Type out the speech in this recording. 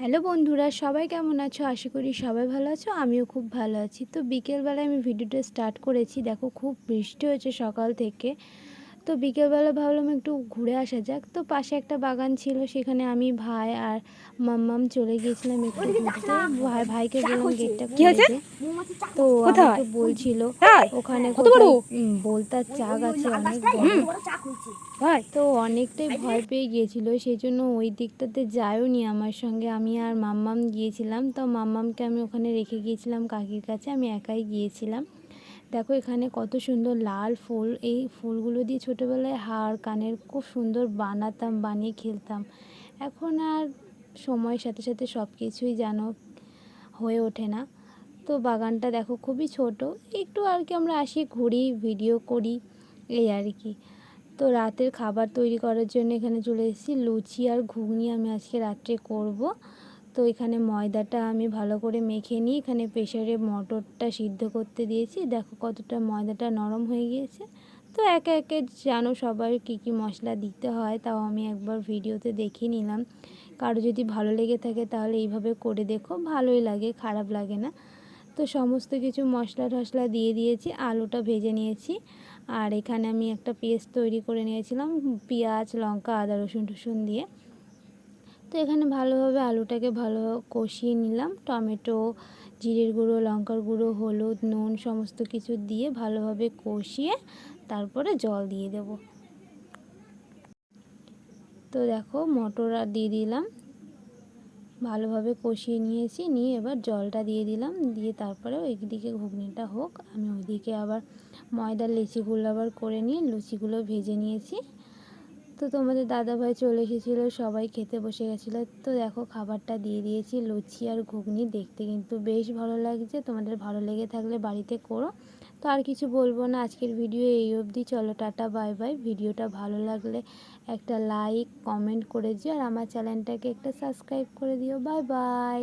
Hello বন্ধুরা, সবাই কেমন আছো? আশা করি সবাই ভালো আছো, আমিও খুব ভালো আছি। তো বিকেলবেলায় আমি ভিডিওটা স্টার্ট করেছি। দেখো, খুব বৃষ্টি হয়েছে সকাল থেকে। তো বিকেলবেলা ভাবলাম একটু ঘুরে আসা যাক। তো পাশে একটা বাগান ছিল সেখানে আমি ভাই আর মাম্মাম চলে গিয়েছিলাম একটু ঘুরতে। ভাই ভাইকে বললাম গেটটা কি হয়েছে? তো কোথায়? আমাকে বলছিল ওখানে কত বড়? কোথায়, উম, বলতার চাক আছে অনেক বড়। ভাই। তো অনেকটাই ভয় পেয়ে গিয়েছিল সেই জন্য ওই দিকটাতে যায়ওনি আমার সঙ্গে। আমি আর মাম্মাম গিয়েছিলাম। তো মাম্মামকে আমি ওখানে রেখে গিয়েছিলাম কাকির কাছে। আমি একাই গিয়েছিলাম। দেখো এখানে কত সুন্দর লাল ফুল। এই ফুলগুলো দিয়ে ছোটোবেলায় হার কানের খুব সুন্দর বানাতাম, বানিয়ে খেলতাম। এখন আর সময়ের সাথে সাথে সব কিছুই যেন হয়ে ওঠে না। তো বাগানটা দেখো খুবই ছোট। একটু আর কি আমরা আসি, ঘুরি ভিডিও করি, এই আর কি। তো রাতের খাবার তৈরি করার জন্য এখানে চলে এসেছি। লুচি আর ঘুগনি আমি আজকে রাত্রে করব। তো এখানে ময়দাটা আমি ভালো করে মেখে নিই এখানে প্রেশারে মটরটা সিদ্ধ করতে দিয়েছি। দেখো কতটা ময়দাটা নরম হয়ে গিয়েছে। তো একে একে জানো সবার কী কী মশলা দিতে হয়, তাও আমি একবার ভিডিওতে দেখিয়ে নিলাম। কারও যদি ভালো লেগে থাকে তাহলে এইভাবে করে দেখো, ভালোই লাগে, খারাপ লাগে না। তো সমস্ত কিছু মশলা টশলা দিয়ে দিয়েছি, আলুটা ভেজে নিয়েছি। আর এখানে আমি একটা পেস্ট তৈরি করে নিয়েছিলাম, পেঁয়াজ, লঙ্কা, আদা রসুন টসুন দিয়ে। তো এখানে ভালোভাবে আলুটাকে ভালো কষিয়ে নিলাম। টমেটো, জিরের গুঁড়ো, লঙ্কার গুঁড়ো, হলুদ, নুন সমস্ত কিছু দিয়ে ভালোভাবে কষিয়ে তারপরে জল দিয়ে দেব। তো দেখো মটর আর দিয়ে দিলাম। ভালোভাবে কষিয়ে নিয়েছি, নিয়ে এবার জলটা দিয়ে দিলাম। দিয়ে তারপরে একদিকে ঘুগনিটা হোক, আমি ওইদিকে আবার ময়দার লিচিগুলো আবার করে নিয়ে লুচিগুলো ভেজে নিয়েছি। তো তোমাদের দাদাভাই চলে এসেছিল, সবাই খেতে বসে গেছিল। তো দেখো খাবারটা দিয়ে দিয়েছি, লুচি আর ঘুগনি দেখতে কিন্তু বেশ ভালো লাগছে। তোমাদের ভালো লেগে থাকলে বাড়িতে করো। তো আর কিছু বলব না, আজকের ভিডিও এই অবধি। চলো টাটা, বাই বাই। ভিডিওটা ভালো লাগলে একটা লাইক, কমেন্ট করে দিও। আর আমার চ্যানেলটাকে একটা সাবস্ক্রাইব করে দিও। Bye bye.